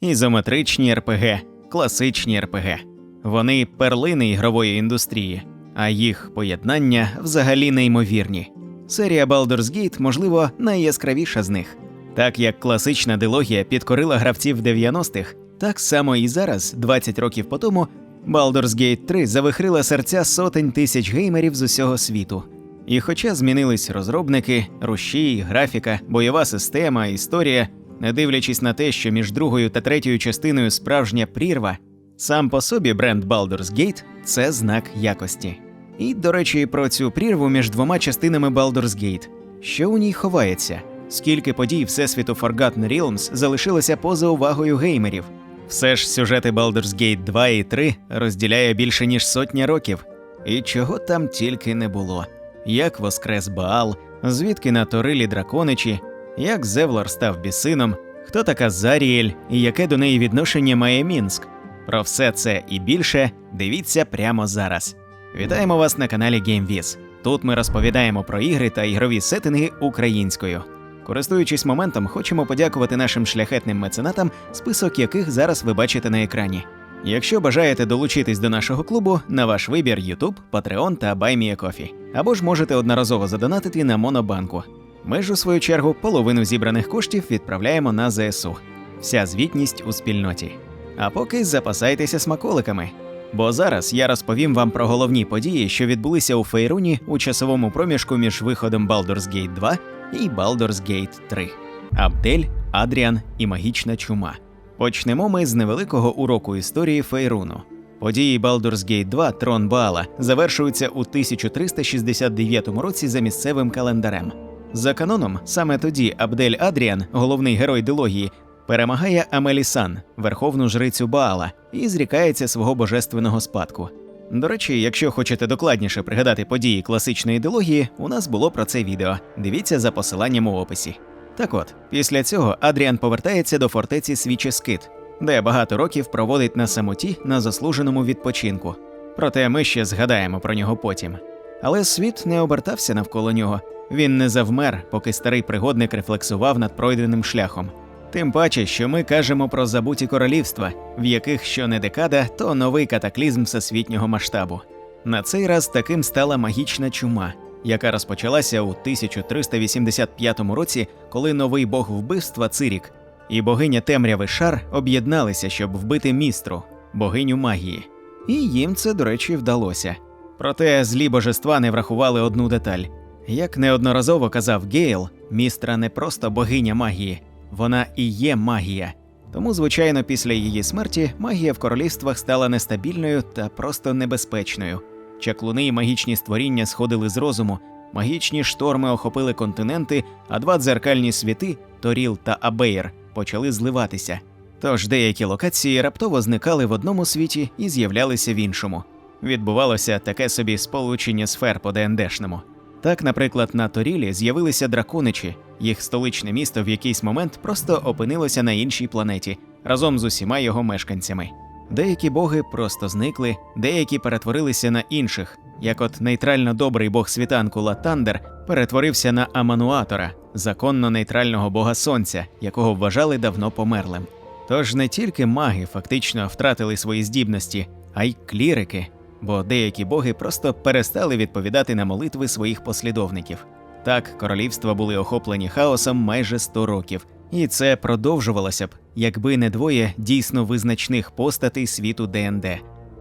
ізометричні РПГ, класичні РПГ. Вони перлини ігрової індустрії, а їх поєднання взагалі неймовірні. Серія Baldur's Gate, можливо, найяскравіша з них. Так як класична дилогія підкорила гравців в 90-х, так само і зараз, 20 років по тому, Baldur's Gate 3 завихрила серця сотень тисяч геймерів з усього світу. І хоча змінились розробники, руші, графіка, бойова система, історія, не дивлячись на те, що між другою та третьою частиною справжня прірва, сам по собі бренд Baldur's Gate – це знак якості. І, до речі, про цю прірву між двома частинами Baldur's Gate. Що у ній ховається? Скільки подій Всесвіту Forgotten Realms залишилося поза увагою геймерів? Все ж сюжети Baldur's Gate 2 і 3 розділяє більше ніж сотня років. І чого там тільки не було. Як воскрес Баал, звідки на Торилі драконичі, як Зевлор став бісином, хто така Заріель і яке до неї відношення має Мінськ. Про все це і більше дивіться прямо зараз. Вітаємо вас на каналі GameViz. Тут ми розповідаємо про ігри та ігрові сеттинги українською. Користуючись моментом, хочемо подякувати нашим шляхетним меценатам, список яких зараз ви бачите на екрані. Якщо бажаєте долучитись до нашого клубу, на ваш вибір YouTube, Patreon та BuyMeACoffee. Або ж можете одноразово задонатити на Монобанку. Ми ж, у свою чергу, половину зібраних коштів відправляємо на ЗСУ. Вся звітність у спільноті. А поки запасайтеся смаколиками. Бо зараз я розповім вам про головні події, що відбулися у Фейруні у часовому проміжку між виходом Baldur's Gate 2 і Baldur's Gate 3. Абдель, Адріан і магічна чума. Почнемо ми з невеликого уроку історії Фейруну. Події Baldur's Gate 2 Трон Баала завершуються у 1369 році за місцевим календарем. За каноном, саме тоді Абдель Адріан, головний герой дилогії, перемагає Амелісан, верховну жрицю Баала, і зрікається свого божественного спадку. До речі, якщо хочете докладніше пригадати події класичної ідеології, у нас було про це відео. Дивіться за посиланням у описі. Так от, після цього Адріан повертається до фортеці Свіческит, де багато років проводить на самоті на заслуженому відпочинку. Проте ми ще згадаємо про нього потім. Але світ не обертався навколо нього. Він не завмер, поки старий пригодник рефлексував над пройденим шляхом. Тим паче, що ми кажемо про забуті королівства, в яких що не декада, то новий катаклізм всесвітнього масштабу. На цей раз таким стала магічна чума, яка розпочалася у 1385 році, коли новий бог вбивства Цирік і богиня темряви Шар об'єдналися, щоб вбити містру, богиню магії. І їм це, до речі, вдалося. Проте злі божества не врахували одну деталь. Як неодноразово казав Гейл, містра не просто богиня магії, вона і є магія. Тому, звичайно, після її смерті магія в королівствах стала нестабільною та просто небезпечною. Чаклуни і магічні створіння сходили з розуму, магічні шторми охопили континенти, а два дзеркальні світи Торіл та Абейр почали зливатися. Тож деякі локації раптово зникали в одному світі і з'являлися в іншому. Відбувалося таке собі сполучення сфер по ДНДшному. Так, наприклад, на Торілі з'явилися драконичі, їх столичне місто в якийсь момент просто опинилося на іншій планеті разом з усіма його мешканцями. Деякі боги просто зникли, деякі перетворилися на інших, як от нейтрально добрий бог світанку Латандер перетворився на Амануатора, законно нейтрального бога сонця, якого вважали давно померлим. Тож не тільки маги фактично втратили свої здібності, а й клірики, бо деякі боги просто перестали відповідати на молитви своїх послідовників. Так, королівства були охоплені хаосом майже 100 років, і це продовжувалося б, якби не двоє дійсно визначних постатей світу ДНД.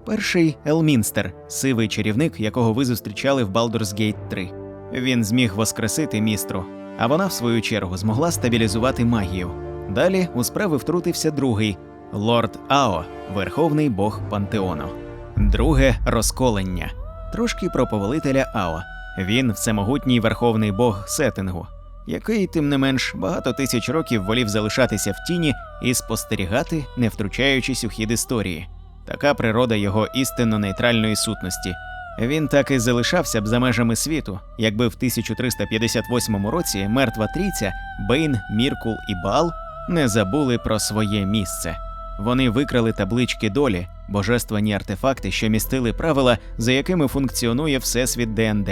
Перший Елмінстер, сивий чарівник, якого ви зустрічали в Baldur's Gate 3. Він зміг воскресити містру, а вона, в свою чергу, змогла стабілізувати магію. Далі у справи втрутився другий лорд Ао, верховний бог пантеону. Друге розколення. Трошки про повелителя Ао. Він всемогутній верховний бог сеттингу, який, тим не менш, багато тисяч років волів залишатися в тіні і спостерігати, не втручаючись у хід історії. Така природа його істинно нейтральної сутності. Він так і залишався б за межами світу, якби в 1358 році мертва трійця Бейн, Міркул і Баал не забули про своє місце. Вони викрали таблички долі, божественні артефакти, що містили правила, за якими функціонує всесвіт ДНД.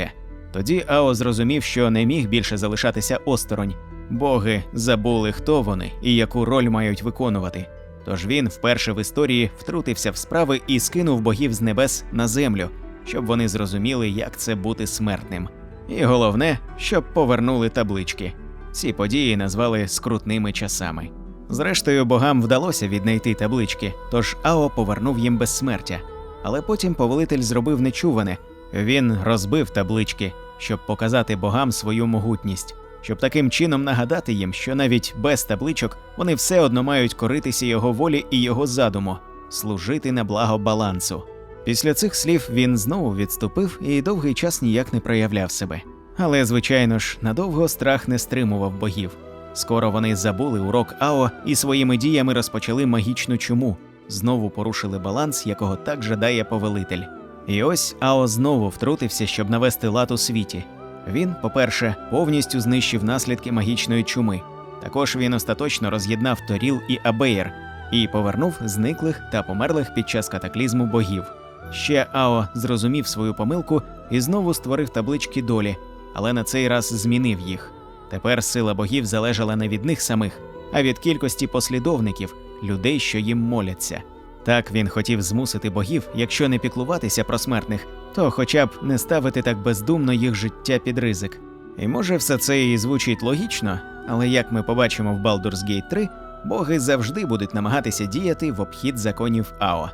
Тоді Ао зрозумів, що не міг більше залишатися осторонь. Боги забули, хто вони і яку роль мають виконувати. Тож він вперше в історії втрутився в справи і скинув богів з небес на землю, щоб вони зрозуміли, як це бути смертним. І головне, щоб повернули таблички. Ці події назвали скрутними часами. Зрештою, богам вдалося віднайти таблички, тож Ао повернув їм безсмертя. Але потім повелитель зробив нечуване він розбив таблички, щоб показати богам свою могутність, щоб таким чином нагадати їм, що навіть без табличок вони все одно мають коритися його волі і його задуму служити на благо балансу. Після цих слів він знову відступив і довгий час ніяк не проявляв себе. Але, звичайно ж, надовго страх не стримував богів. Скоро вони забули урок Ао і своїми діями розпочали магічну чуму, знову порушили баланс, якого так жадає повелитель. І ось Ао знову втрутився, щоб навести лад у світі. Він, по-перше, повністю знищив наслідки магічної чуми. Також він остаточно роз'єднав Торіл і Абеєр і повернув зниклих та померлих під час катаклізму богів. Ще Ао зрозумів свою помилку і знову створив таблички долі, але на цей раз змінив їх. Тепер сила богів залежала не від них самих, а від кількості послідовників, людей, що їм моляться. Так він хотів змусити богів, якщо не піклуватися про смертних, то хоча б не ставити так бездумно їх життя під ризик. І може все це і звучить логічно, але як ми побачимо в Baldur's Gate 3, боги завжди будуть намагатися діяти в обхід законів Ао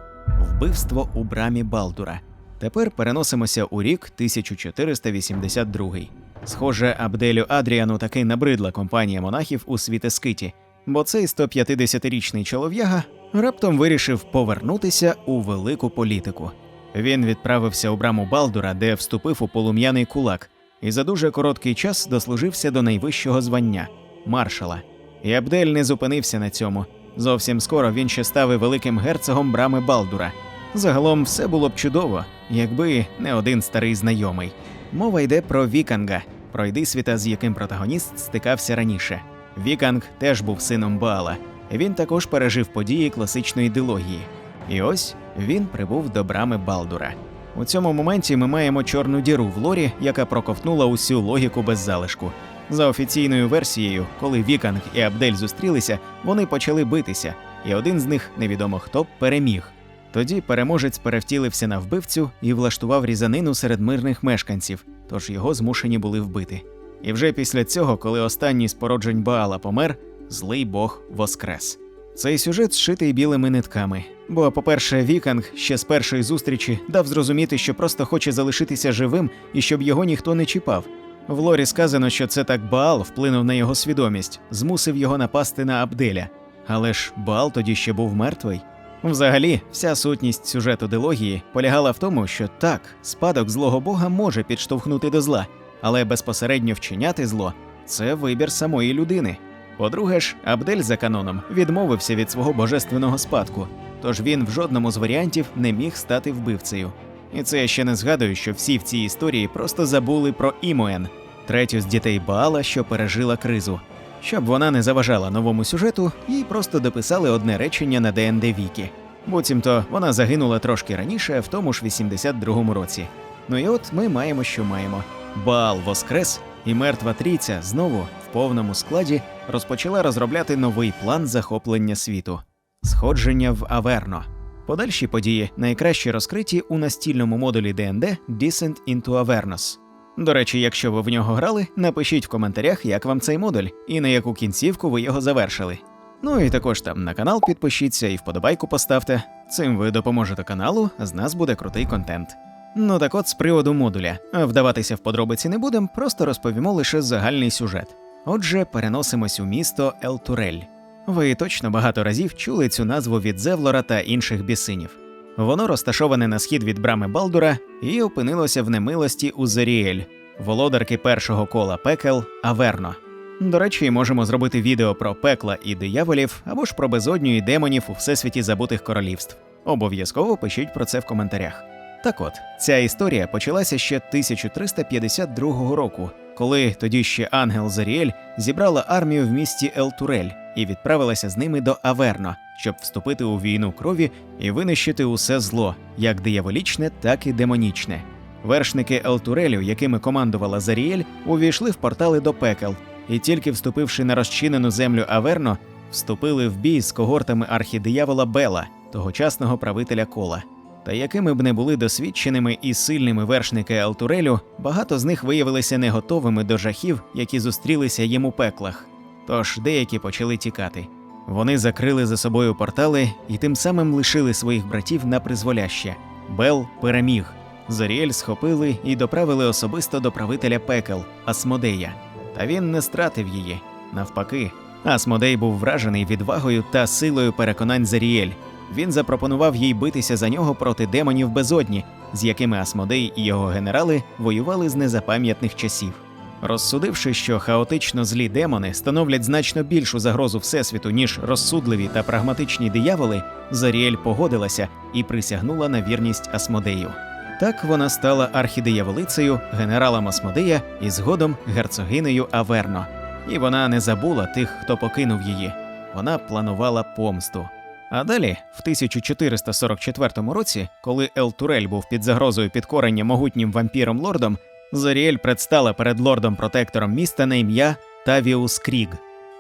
вбивство у брамі Балдура. Тепер переносимося у рік 1482. Схоже, Абделю Адріану таки набридла компанія монахів у світескиті, бо цей 150-річний чолов'яга раптом вирішив повернутися у велику політику. Він відправився у браму Балдура, де вступив у полум'яний кулак, і за дуже короткий час дослужився до найвищого звання маршала. І Абдель не зупинився на цьому. Зовсім скоро він ще став і великим герцогом брами Балдура. Загалом все було б чудово, якби не один старий знайомий. Мова йде про Віканга, пройдисвіта, з яким протагоніст стикався раніше. Віканг теж був сином Баала. Він також пережив події класичної дилогії. І ось він прибув до брами Балдура. У цьому моменті ми маємо чорну діру в лорі, яка проковтнула усю логіку без залишку. За офіційною версією, коли Віканг і Абдель зустрілися, вони почали битися, і один з них, невідомо хто, переміг. Тоді переможець перевтілився на вбивцю і влаштував різанину серед мирних мешканців, тож його змушені були вбити. І вже після цього, коли останній з породжень Баала помер, злий Бог воскрес. Цей сюжет зшитий білими нитками. Бо, по-перше, Віканг ще з першої зустрічі дав зрозуміти, що просто хоче залишитися живим і щоб його ніхто не чіпав. В лорі сказано, що це так Баал вплинув на його свідомість, змусив його напасти на Абделя. Але ж Баал тоді ще був мертвий. Взагалі, вся сутність сюжету дилогії полягала в тому, що так, спадок злого бога може підштовхнути до зла, але безпосередньо вчиняти зло це вибір самої людини. По-друге ж, Абдель за каноном відмовився від свого божественного спадку, тож він в жодному з варіантів не міг стати вбивцею. І це я ще не згадую, що всі в цій історії просто забули про Імуен, третю з дітей Баала, що пережила кризу. Щоб вона не заважала новому сюжету, їй просто дописали одне речення на ДНД Вікі. Буцімто вона загинула трошки раніше, в тому ж 82-му році. Ну і от ми маємо, що маємо. Баал воскрес, і мертва трійця знову в повному складі розпочала розробляти новий план захоплення світу сходження в Аверно. Подальші події найкраще розкриті у настільному модулі ДНД Descent into Avernus. До речі, якщо ви в нього грали, напишіть в коментарях, як вам цей модуль і на яку кінцівку ви його завершили. Ну і також там на канал підпишіться і вподобайку поставте. Цим ви допоможете каналу, з нас буде крутий контент. Ну так от з приводу модуля. Вдаватися в подробиці не будемо, просто розповімо лише загальний сюжет. Отже, переносимось у місто Елтурель. Ви точно багато разів чули цю назву від Зевлора та інших бісинів. Воно розташоване на схід від брами Балдура і опинилося в немилості у Зоріель, володарки першого кола пекел Аверно. До речі, можемо зробити відео про пекла і дияволів або ж про безодню і демонів у всесвіті забутих королівств. Обов'язково пишіть про це в коментарях. Так от, ця історія почалася ще 1352 року, коли тоді ще ангел Заріель зібрала армію в місті Елтурель і відправилася з ними до Аверно, щоб вступити у війну крові і винищити усе зло, як дияволічне, так і демонічне. Вершники Елтурелю, якими командувала Заріель, увійшли в портали до пекел, і тільки вступивши на розчинену землю Аверно, вступили в бій з когортами архідиявола Бела, тогочасного правителя кола. Та якими б не були досвідченими і сильними вершники Алтурелю, багато з них виявилися не готовими до жахів, які зустрілися їм у пеклах. Тож деякі почали тікати. Вони закрили за собою портали і тим самим лишили своїх братів на призволяще. Бел переміг. Зоріель схопили і доправили особисто до правителя пекел Асмодея. Та він не стратив її. Навпаки, Асмодей був вражений відвагою та силою переконань Заріель. Він запропонував їй битися за нього проти демонів безодні, з якими Асмодей і його генерали воювали з незапам'ятних часів. Розсудивши, що хаотично злі демони становлять значно більшу загрозу Всесвіту, ніж розсудливі та прагматичні дияволи, Заріель погодилася і присягнула на вірність Асмодею. Так вона стала архідияволицею, генералом Асмодея і згодом герцогинею Аверно. І вона не забула тих, хто покинув її. Вона планувала помсту. А далі, в 1444 році, коли Ел Турель був під загрозою підкорення могутнім вампіром лордом, Зоріель предстала перед лордом-протектором міста на ім'я Тавіус Кріг.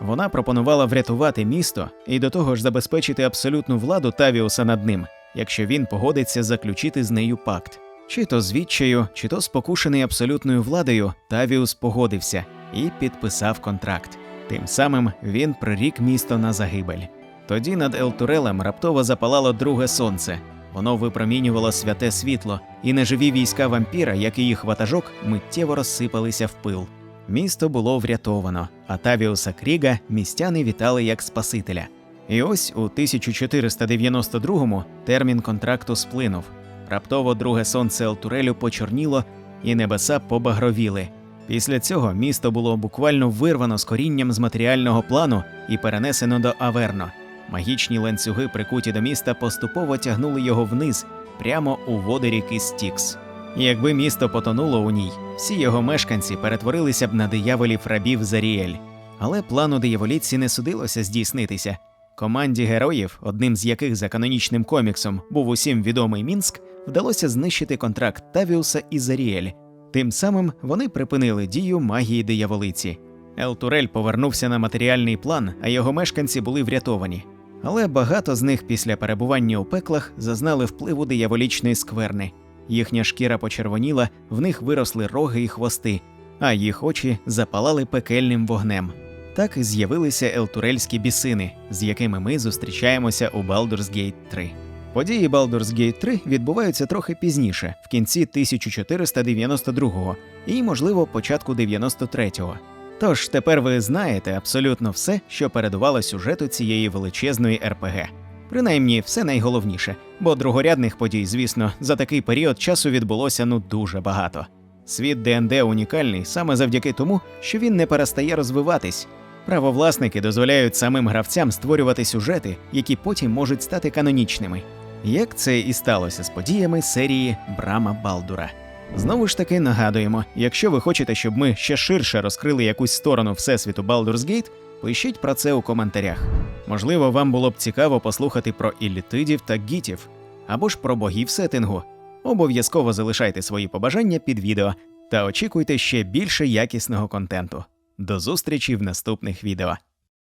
Вона пропонувала врятувати місто і до того ж забезпечити абсолютну владу Тавіуса над ним, якщо він погодиться заключити з нею пакт. Чи то з відчаю, чи то спокушений абсолютною владою, Тавіус погодився і підписав контракт. Тим самим він прирік місто на загибель. Тоді над Елтурелем раптово запалало друге сонце. Воно випромінювало святе світло, і неживі війська вампіра, як і їх ватажок, миттєво розсипалися в пил. Місто було врятовано, а Тавіуса Кріга містяни вітали як Спасителя. І ось у 1492-му термін контракту сплинув. Раптово друге сонце Елтурелю почорніло, і небеса побагровіли. Після цього місто було буквально вирвано з корінням з матеріального плану і перенесено до Аверно. Магічні ланцюги, прикуті до міста, поступово тягнули його вниз, прямо у води ріки Стікс. Якби місто потонуло у ній, всі його мешканці перетворилися б на дияволів рабів Заріель. Але плану дияволіці не судилося здійснитися. Команді героїв, одним з яких за канонічним коміксом був усім відомий Мінськ, вдалося знищити контракт Тавіуса і Заріель. Тим самим вони припинили дію магії дияволиці. Елтурель повернувся на матеріальний план, а його мешканці були врятовані. Але багато з них після перебування у пеклах зазнали впливу дияволічної скверни. Їхня шкіра почервоніла, в них виросли роги і хвости, а їх очі запалали пекельним вогнем. Так з'явилися елтурельські бісини, з якими ми зустрічаємося у Baldur's Gate 3. Події Baldur's Gate 3 відбуваються трохи пізніше, в кінці 1492-го і, можливо, початку 93-го. Тож тепер ви знаєте абсолютно все, що передувало сюжету цієї величезної РПГ. Принаймні, все найголовніше, бо другорядних подій, звісно, за такий період часу відбулося ну дуже багато. Світ ДНД унікальний саме завдяки тому, що він не перестає розвиватись. Правовласники дозволяють самим гравцям створювати сюжети, які потім можуть стати канонічними. Як це і сталося з подіями серії Брама Балдура. Знову ж таки нагадуємо: якщо ви хочете, щоб ми ще ширше розкрили якусь сторону всесвіту Baldur's Gate, пишіть про це у коментарях. Можливо, вам було б цікаво послухати про ілітидів та гітів, або ж про богів сеттингу. Обов'язково залишайте свої побажання під відео та очікуйте ще більше якісного контенту. До зустрічі в наступних відео.